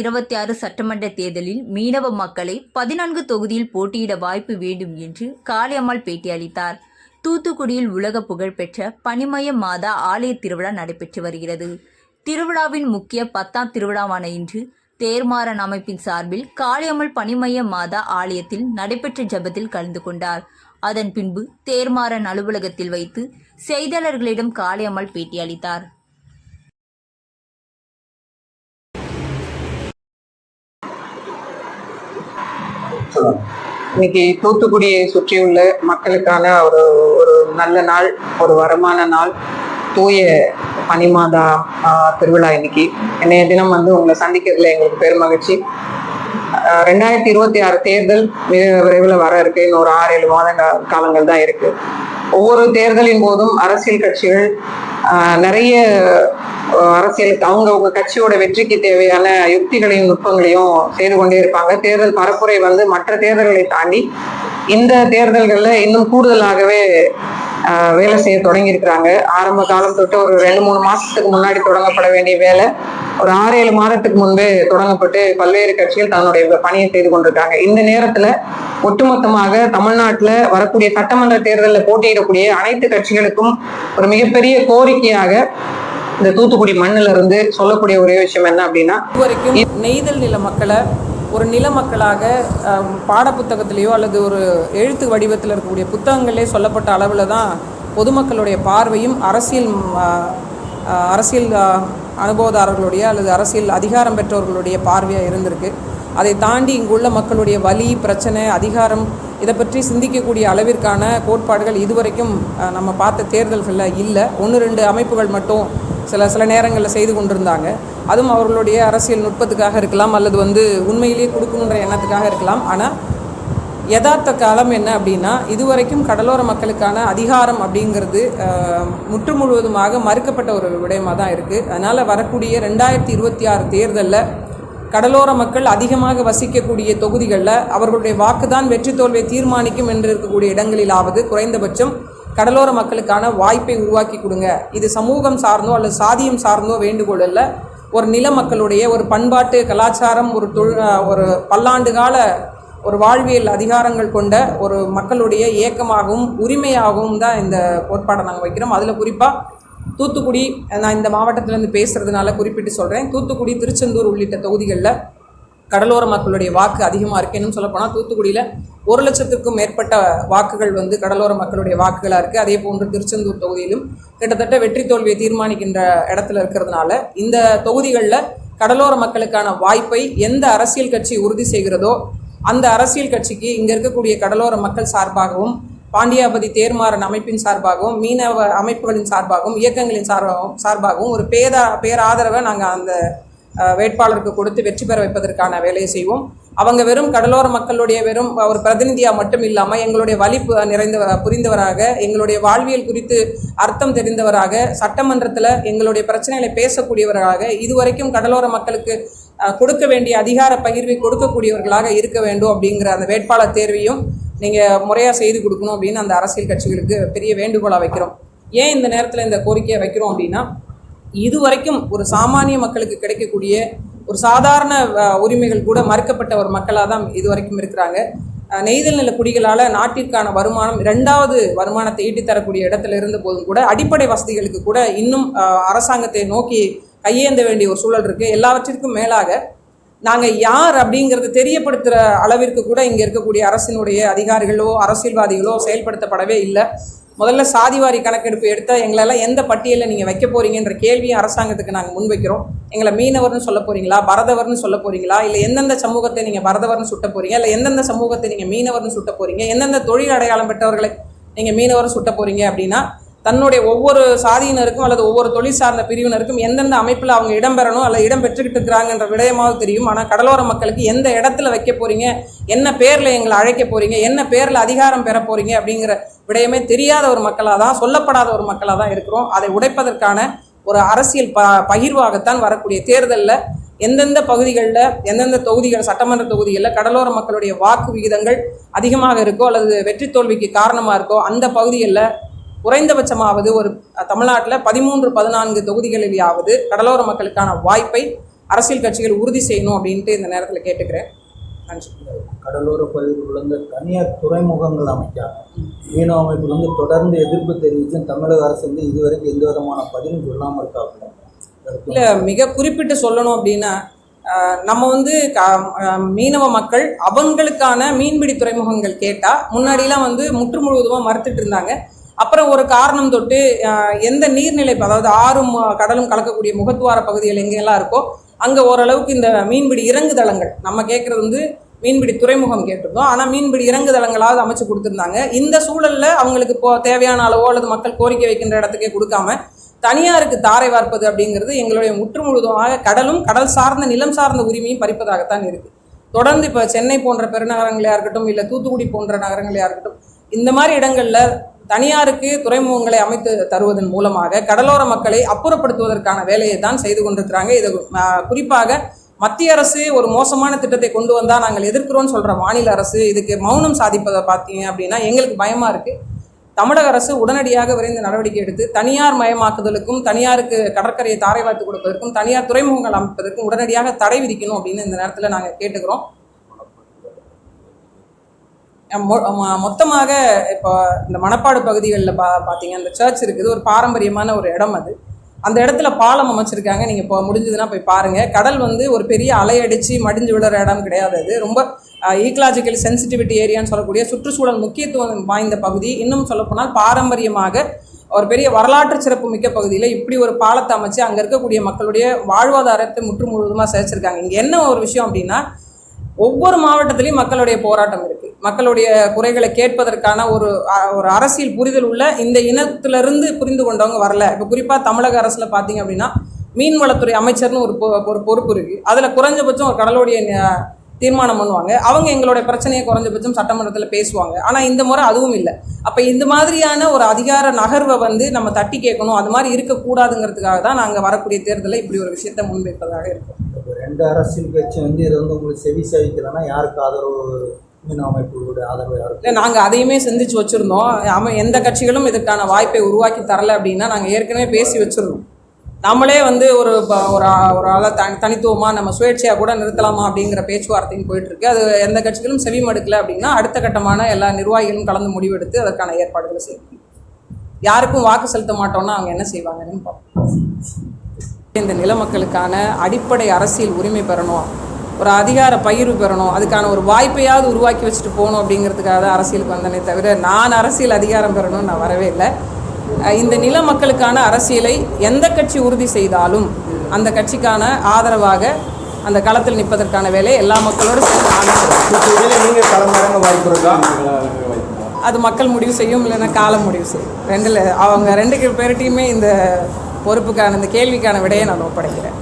இருபத்தி ஆறு சட்டமன்ற தேர்தலில் மீனவ மக்களை பதினான்கு தொகுதியில் போட்டியிட வாய்ப்பு வேண்டும் என்று காளியம்மாள் பேட்டியளித்தார் தூத்துக்குடியில் உலக புகழ்பெற்ற பனிமய மாதா ஆலய திருவிழா நடைபெற்று வருகிறது. திருவிழாவின் முக்கிய பத்தாம் திருவிழாவான இன்று தேர்மாறன் அமைப்பின் சார்பில் காளியம்மாள் பனிமய மாதா ஆலயத்தில் நடைபெற்ற ஜெபத்தில் கலந்து கொண்டார். அதன் பின்பு தேர்மாறன் அலுவலகத்தில் வைத்து செய்தியாளர்களிடம் காளியம்மாள் பேட்டியளித்தார் இன்னைக்கு தூத்துக்குடியை சுற்றியுள்ள மக்களுக்கான ஒரு ஒரு நல்ல நாள் ஒரு வரமான நாள் தூய பனிமாதா ஆஹ், திருவிழா இன்னைக்கு. என்னைய தினம் வந்து உங்களை சந்திக்கிறதுல எங்களுக்கு பெருமகிழ்ச்சி ரெண்டாயிரத்தி இருபத்தி ஆறு தேர்தல் மிக விரைவில் வர இருக்கு. இன்னும் ஒரு ஆறு ஏழு மாத காலங்கள் தான் இருக்கு. ஒவ்வொரு தேர்தலின் போதும் அரசியல் கட்சிகள் ஆஹ், நிறைய அரசியல் அவங்க அவங்க கட்சியோட வெற்றிக்கு தேவையான யுக்திகளையும் நுட்பங்களையும் செய்து கொண்டே இருப்பாங்க. தேர்தல் பரப்புரை வந்து மற்ற தேர்தல்களை தாண்டி இந்த தேர்தல்கள்ல இன்னும் கூடுதலாகவே ஆஹ், வேலை செய்ய தொடங்கியிருக்கிறாங்க. ஆரம்ப காலம் தொட்டு ஒரு ரெண்டு மூணு மாசத்துக்கு முன்னாடி தொடங்கப்பட வேண்டிய வேலை ஒரு ஆறு ஏழு மாதத்துக்கு முன்பே தொடங்கப்பட்டு பல்வேறு கட்சிகள் தன்னுடைய பணியை செய்து கொண்டிருக்காங்க. இந்த நேரத்துல ஒட்டுமொத்தமாக தமிழ்நாட்டுல வரக்கூடிய சட்டமன்ற தேர்தலில் போட்டியிடக்கூடிய அனைத்து கட்சிகளுக்கும் ஒரு மிகப்பெரிய கோரிக்கையாக இந்த தூத்துக்குடி மண்ணில இருந்து சொல்லக்கூடிய ஒரே விஷயம் என்ன அப்படின்னா இதுவரைக்கும் நெய்தல் நில மக்களை ஒரு நில மக்களாக பாடப்புத்தகத்திலேயோ அல்லது ஒரு எழுத்து வடிவத்தில் இருக்கக்கூடிய புத்தகங்களே சொல்லப்பட்ட அளவில் தான் பொதுமக்களுடைய பார்வையும் அரசியல் அரசியல் அனுபவதாரர்களுடைய அல்லது அரசியல் அதிகாரம் பெற்றவர்களுடைய பார்வையாக இருந்திருக்கு. அதை தாண்டி இங்குள்ள மக்களுடைய வலி பிரச்சனை அதிகாரம் இதை பற்றி சிந்திக்கக்கூடிய அளவிற்கான கோட்பாடுகள் இதுவரைக்கும் நம்ம பார்த்த தேர்தல்களில் இல்லை. ஒன்று ரெண்டு அமைப்புகள் மட்டும் சில சில நேரங்களில் செய்து கொண்டிருந்தாங்க. அதுவும் அவர்களுடைய அரசியல் நுட்பத்துக்காக இருக்கலாம் அல்லது வந்து உண்மையிலேயே கொடுக்கணுன்ற எண்ணத்துக்காக இருக்கலாம். ஆனால் யதார்த்த காலம் என்ன அப்படின்னா இதுவரைக்கும் கடலோர மக்களுக்கான அதிகாரம் அப்படிங்கிறது முற்று முழுவதுமாக மறுக்கப்பட்ட ஒரு விடயமாக தான் இருக்குது அதனால் வரக்கூடிய ரெண்டாயிரத்தி இருபத்தி ஆறு தேர்தலில் கடலோர மக்கள் அதிகமாக வசிக்கக்கூடிய தொகுதிகளில் அவர்களுடைய வாக்குதான் வெற்றி தோல்வியை தீர்மானிக்கும் என்று இருக்கக்கூடிய இடங்களிலாவது குறைந்தபட்சம் கடலோர மக்களுக்கான வாய்ப்பை உருவாக்கி கொடுங்க. இது சமூகம் சார்ந்தோ அல்லது சாதியம் சார்ந்தோ வேண்டுகோள் அல்ல. ஒரு நில மக்களுடைய ஒரு பண்பாட்டு கலாச்சாரம் ஒரு தொழில் ஒரு பல்லாண்டு கால ஒரு வாழ்வியல் அதிகாரங்கள் கொண்ட ஒரு மக்களுடைய இயக்கமாகவும் உரிமையாகவும் தான் இந்த கோட்பாடை நாங்கள் வைக்கிறோம். அதில் குறிப்பாக தூத்துக்குடி நான் இந்த மாவட்டத்திலேருந்து பேசுகிறதுனால குறிப்பிட்டு சொல்கிறேன் தூத்துக்குடி திருச்செந்தூர் உள்ளிட்ட தொகுதிகளில் கடலோர மக்களுடைய வாக்கு அதிகமாக இருக்குது இன்னும் சொல்லப்போனால் தூத்துக்குடியில் ஒரு லட்சத்துக்கும் மேற்பட்ட வாக்குகள் வந்து கடலோர மக்களுடைய வாக்குகளாக இருக்குது அதே போன்று திருச்செந்தூர் தொகுதியிலும் கிட்டத்தட்ட வெற்றி தோல்வியை தீர்மானிக்கின்ற இடத்துல இருக்கிறதுனால இந்த தொகுதிகளில் கடலோர மக்களுக்கான வாய்ப்பை எந்த அரசியல் கட்சி உறுதி செய்கிறதோ அந்த அரசியல் கட்சிக்கு இங்கே இருக்கக்கூடிய கடலோர மக்கள் சார்பாகவும் பாண்டியாபதி தேர்மாறன் அமைப்பின் சார்பாகவும் மீனவ அமைப்புகளின் சார்பாகவும் இயக்கங்களின் சார்பாகவும் சார்பாகவும் ஒரு பேதா பேராதரவை நாங்கள் அந்த வேட்பாளருக்கு கொடுத்து வெற்றி பெற வைப்பதற்கான வேலையை செய்வோம். அவங்க வெறும் கடலோர மக்களுடைய வெறும் ஒரு பிரதிநிதியாக மட்டும் இல்லாமல் எங்களுடைய வலி பு- நிறைந்த புரிந்தவராக எங்களுடைய வாழ்வியல் குறித்து அர்த்தம் தெரிந்தவராக சட்டமன்றத்தில் எங்களுடைய பிரச்சனைகளை பேசக்கூடியவராக இதுவரைக்கும் கடலோர மக்களுக்கு கொடுக்க வேண்டிய அதிகார பகிர்வை கொடுக்கக்கூடியவர்களாக இருக்க வேண்டும் அப்படிங்கிற அந்த வேட்பாளர் தேர்வையும் நீங்கள் முறையாக செய்து கொடுக்கணும் அப்படின்னு அந்த அரசியல் கட்சிகளுக்கு பெரிய வேண்டுகோளாக வைக்கிறோம். ஏன் இந்த நேரத்தில் இந்த கோரிக்கையை வைக்கிறோம் அப்படின்னா இதுவரைக்கும் ஒரு சாமானிய மக்களுக்கு கிடைக்கக்கூடிய ஒரு சாதாரண உரிமைகள் கூட மறுக்கப்பட்ட ஒரு மக்களாக தான் இதுவரைக்கும் இருக்கிறாங்க. நெய்தல் நில குடிகளால் நாட்டிற்கான வருமானம் இரண்டாவது வருமானத்தை ஈட்டி தரக்கூடிய இடத்துல இருந்த போதும் கூட அடிப்படை வசதிகளுக்கு கூட இன்னும் அரசாங்கத்தை நோக்கி கையேந்த வேண்டிய ஒரு சூழல் இருக்குது எல்லாவற்றிற்கும் மேலாக நாங்கள் யார் அப்படிங்கிறது தெரியப்படுத்துகிற அளவிற்கு கூட இங்கே இருக்கக்கூடிய அரசினுடைய அதிகாரிகளோ அரசியல்வாதிகளோ செயல்படுத்தப்படவே இல்லை. முதல்ல சாதிவாரி கணக்கெடுப்பு எடுத்தால் எங்களெல்லாம் எந்த பட்டியலில் நீங்கள் வைக்க போகிறீங்கன்ற கேள்வியை அரசாங்கத்துக்கு நாங்கள் முன்வைக்கிறோம். எங்களை மீனவர்னு சொல்ல போகிறீங்களா பரதவர்னு சொல்ல போகிறீங்களா இல்லை எந்தெந்த சமூகத்தை நீங்கள் பரதவர்னு சுட்ட போகிறீங்க இல்லை எந்தெந்த சமூகத்தை நீங்கள் மீனவர்னு சுட்ட போகிறீங்க எந்தெந்த தொழில் அடையாளம் பெற்றவர்களை நீங்கள் மீனவர்னு சுட்ட போறீங்க அப்படின்னா தன்னுடைய ஒவ்வொரு சாதியினருக்கும் அல்லது ஒவ்வொரு தொழில் சார்ந்த பிரிவினருக்கும் எந்தெந்த அமைப்பில் அவங்க இடம்பெறணும் அல்லது இடம் பெற்றுக்கிட்டு இருக்கிறாங்கன்ற விடயமாக தெரியும். ஆனால் கடலோர மக்களுக்கு எந்த இடத்துல வைக்க போறீங்க? என்ன பேரில் எங்களை அழைக்க போறீங்க? என்ன பேரில் அதிகாரம் பெற போறீங்க? அப்படிங்கிற விடயமே தெரியாத ஒரு மக்களாக தான் சொல்லப்படாத ஒரு மக்களாக தான் இருக்கிறோம். அதை உடைப்பதற்கான ஒரு அரசியல் ப பகிர்வாகத்தான் வரக்கூடிய தேர்தலில் எந்தெந்த பகுதிகளில் எந்தெந்த தொகுதிகள் சட்டமன்ற தொகுதிகளில் கடலோர மக்களுடைய வாக்கு விகிதங்கள் அதிகமாக இருக்கோ அல்லது வெற்றி தோல்விக்கு காரணமாக இருக்கோ அந்த பகுதிகளில் குறைந்தபட்சமாவது ஒரு தமிழ்நாட்டில் பதிமூன்று பதினான்கு தொகுதிகளிலாவது கடலோர மக்களுக்கான வாய்ப்பை அரசியல் கட்சிகள் உறுதி செய்யணும் அப்படின்ட்டு இந்த நேரத்தில் கேட்டுக்கிறேன். நன்றி. கடலோர பகுதியில் உள்ள தனியார் துறைமுகங்கள் அமைக்காங்க மீனவ அமைப்புகள் வந்து தொடர்ந்து எதிர்ப்பு தெரிவித்தும் தமிழக அரசு வந்து இதுவரைக்கும் எந்த விதமான பதிலும் சொல்லாமல் அதற்கு இல்லை மிக குறிப்பிட்டு சொல்லணும் அப்படின்னா நம்ம வந்து க- மீனவ மக்கள் அவங்களுக்கான மீன்பிடி துறைமுகங்கள் கேட்டால் முன்னாடிலாம் வந்து முற்று முழுவதுமாக மறுத்துட்டு இருந்தாங்க. அப்புறம் ஒரு காரணம் தொட்டு எந்த நீர்நிலை அதாவது ஆறும் கடலும் கலக்கக்கூடிய முகத்துவார பகுதிகள் எங்கெல்லாம் இருக்கோ அங்கே ஓரளவுக்கு இந்த மீன்பிடி இறங்குதளங்கள் நம்ம கேட்குறது வந்து மீன்பிடி துறைமுகம் கேட்டிருந்தோம். ஆனால் மீன்பிடி இறங்குதளங்களாவது அமைச்சு கொடுத்துருந்தாங்க. இந்த சூழலில் அவங்களுக்கு இப்போ தேவையான அளவோ அல்லது மக்கள் கோரிக்கை வைக்கின்ற இடத்துக்கே கொடுக்காம தனியாருக்கு தாரை வார்ப்பது அப்படிங்கிறது எங்களுடைய முற்று முழுதுமாக கடலும் கடல் சார்ந்த நிலம் சார்ந்த உரிமையும் பறிப்பதாகத்தான் இருக்குது தொடர்ந்து இப்போ சென்னை போன்ற பெருநகரங்களையாக இருக்கட்டும் இல்லை தூத்துக்குடி போன்ற நகரங்களையாக இருக்கட்டும் இந்த மாதிரி இடங்களில் தனியாருக்கு துறைமுகங்களை அமைத்து தருவதன் மூலமாக கடலோர மக்களை அப்புறப்படுத்துவதற்கான வேலையை தான் செய்து கொண்டிருக்கிறாங்க. இது குறிப்பாக மத்திய அரசு ஒரு மோசமான திட்டத்தை கொண்டு வந்தால் நாங்கள் எதிர்க்கிறோம்னு சொல்கிற மாநில அரசு இதுக்கு மௌனம் சாதிப்பதை பார்த்தீங்க அப்படின்னா எங்களுக்கு பயமாக இருக்குது தமிழக அரசு உடனடியாக விரைந்து நடவடிக்கை எடுத்து தனியார் மயமாக்குதலுக்கும் தனியாருக்கு கடற்கரையை தாரை வார்த்து கொடுப்பதற்கும் தனியார் துறைமுகங்கள் அமைப்பதற்கும் உடனடியாக தடை விதிக்கணும் அப்படின்னு இந்த நேரத்தில் நாங்கள் கேட்டுக்கிறோம். மொத்தமாக இப்போ இந்த மணப்பாடு பகுதிகளில் பா பார்த்தீங்க அந்த சர்ச் இருக்குது. ஒரு பாரம்பரியமான ஒரு இடம் அது. அந்த இடத்துல பாலம் அமைச்சிருக்காங்க. நீங்கள் இப்போ முடிஞ்சதுன்னா போய் பாருங்கள் கடல் வந்து ஒரு பெரிய அலையடிச்சு மடிஞ்சு விடுற இடம் கிடையாது அது. ரொம்ப ஈக்கலாஜிக்கல் சென்சிட்டிவிட்டி ஏரியான்னு சொல்லக்கூடிய சுற்றுச்சூழல் முக்கியத்துவம் வாய்ந்த பகுதி. இன்னும் சொல்லப்போனால் பாரம்பரியமாக ஒரு பெரிய வரலாற்று சிறப்பு மிக்க பகுதியில் இப்படி ஒரு பாலத்தை அமைச்சு அங்கே இருக்கக்கூடிய மக்களுடைய வாழ்வாதாரத்தை முற்று முழுவதுமாக சேர்ச்சிருக்காங்க இங்கே என்ன ஒரு விஷயம் அப்படின்னா ஒவ்வொரு மாவட்டத்திலையும் மக்களுடைய போராட்டம் இருக்குது மக்களுடைய குறைகளை கேட்பதற்கான ஒரு ஒரு அரசியல் புரிதல் உள்ள இந்த இனத்திலிருந்து புரிந்து கொண்டவங்க வரல. இப்போ குறிப்பாக தமிழக அரசில் பார்த்தீங்க அப்படின்னா மீன்வளத்துறை அமைச்சர்னு ஒரு பொ- ஒரு பொறுப்பு இருக்கு. அதில் குறைஞ்சபட்சம் ஒரு கடலோடைய தீர்மானம் பண்ணுவாங்க. அவங்க எங்களுடைய பிரச்சனையை குறைஞ்சபட்சம் சட்டமன்றத்தில் பேசுவாங்க. ஆனால் இந்த முறை அதுவும் இல்லை. அப்போ இந்த மாதிரியான ஒரு அதிகார நகர்வை வந்து நம்ம தட்டி கேட்கணும். அது மாதிரி இருக்கக்கூடாதுங்கிறதுக்காக தான் நாங்கள் வரக்கூடிய தேர்தலில் இப்படி ஒரு விஷயத்தை முன்வைப்பதாக இருக்கும். ரெண்டு அரசியல் கட்சி வந்து இதை வந்து உங்களுக்கு செவி சாதிக்கலைன்னா யாருக்கு ஆதரவு மீனவ அமைப்புகளுடைய ஆதரவு இல்லை நாங்கள் அதையுமே சிந்திச்சு வச்சுருந்தோம். அம எந்த கட்சிகளும் இதுக்கான வாய்ப்பை உருவாக்கி தரல அப்படின்னா நாங்கள் ஏற்கனவே பேசி வச்சுருந்தோம். நம்மளே வந்து ஒரு ப- ஒரு ஒரு ஆளை தனி தனித்துவமாக நம்ம சுயேட்சையாக கூட நிறுத்தலாமா அப்படிங்கிற பேச்சுவார்த்தையும் போயிட்டுருக்கு. அது எந்த கட்சிகளும் செவி மடுக்கல அப்படின்னா அடுத்த கட்டமான எல்லா நிர்வாகிகளும் கலந்து முடிவெடுத்து அதற்கான ஏற்பாடுகளை செய்யணும். யாருக்கும் வாக்கு செலுத்த மாட்டோம்னா அவங்க என்ன செய்வாங்கன்னு பார்ப்போம். இந்த நில மக்களுக்கான அடிப்படை அரசியல் உரிமை பெறணும். ஒரு அதிகார பகிர்வு பெறணும். அதுக்கான ஒரு வாய்ப்பையாவது உருவாக்கி வச்சுட்டு போகணும் அப்படிங்கிறதுக்காக தான் அரசியலுக்கு வந்தனே தவிர நான் அரசியல் அதிகாரம் பெறணும்னு நான் வரவே இல்லை. இந்த நில மக்களுக்கான அரசியலை எந்த கட்சி உறுதி செய்தாலும் அந்த கட்சிக்கான ஆதரவாக அந்த களத்தில் நிற்பதற்கான வேலை எல்லா மக்களோடு சேர்ந்து அது மக்கள் முடிவு செய்யும் இல்லைன்னா காலம் முடிவு செய்யும். ரெண்டில் அவங்க ரெண்டு பேர்கிட்டையுமே இந்த பொறுப்புக்கான இந்த கேள்விக்கான விடையை நான் ஒப்படைக்கிறேன்.